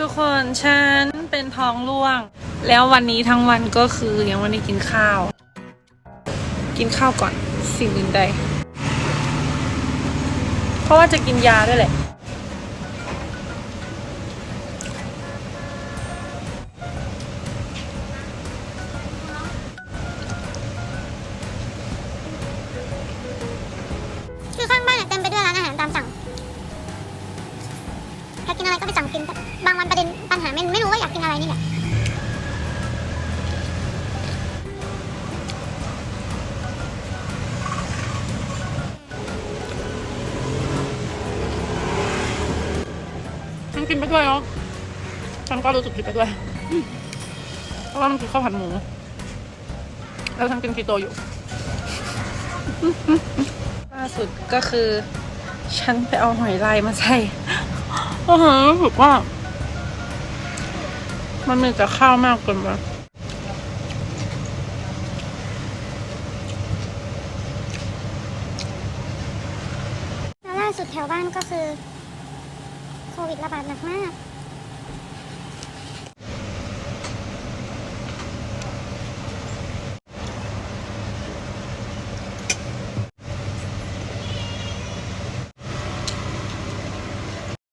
ทุกคนฉันเป็นท้องร่วง แล้ววันนี้ทั้งวันก็คือยังไม่ได้กินข้าว กินข้าวก่อนสิ่งอื่นใด เพราะว่าจะกินยาด้วยแหละ อยากกินอะไรก็ไปสั่งกินแต่บางวันประเด็นปัญหาไม่ไม่รู้ว่าอยากกินอะไรนี่แหละฉันกินไปด้วยเนาะฉันก็รู้สึกผิดไปด้วย เพราะว่ามันคือข้าวผัดหมู แล้วฉันกินคีโตอยู่ล่าสุดก็คือ ฉันไปเอาหอยลายมาใส่ โอ้โหรู้สึกว่า มันมีแต่ข้าวมากเกินไปแล้วล่าสุดแถวบ้านก็คือ โควิดระบาดหนักมาก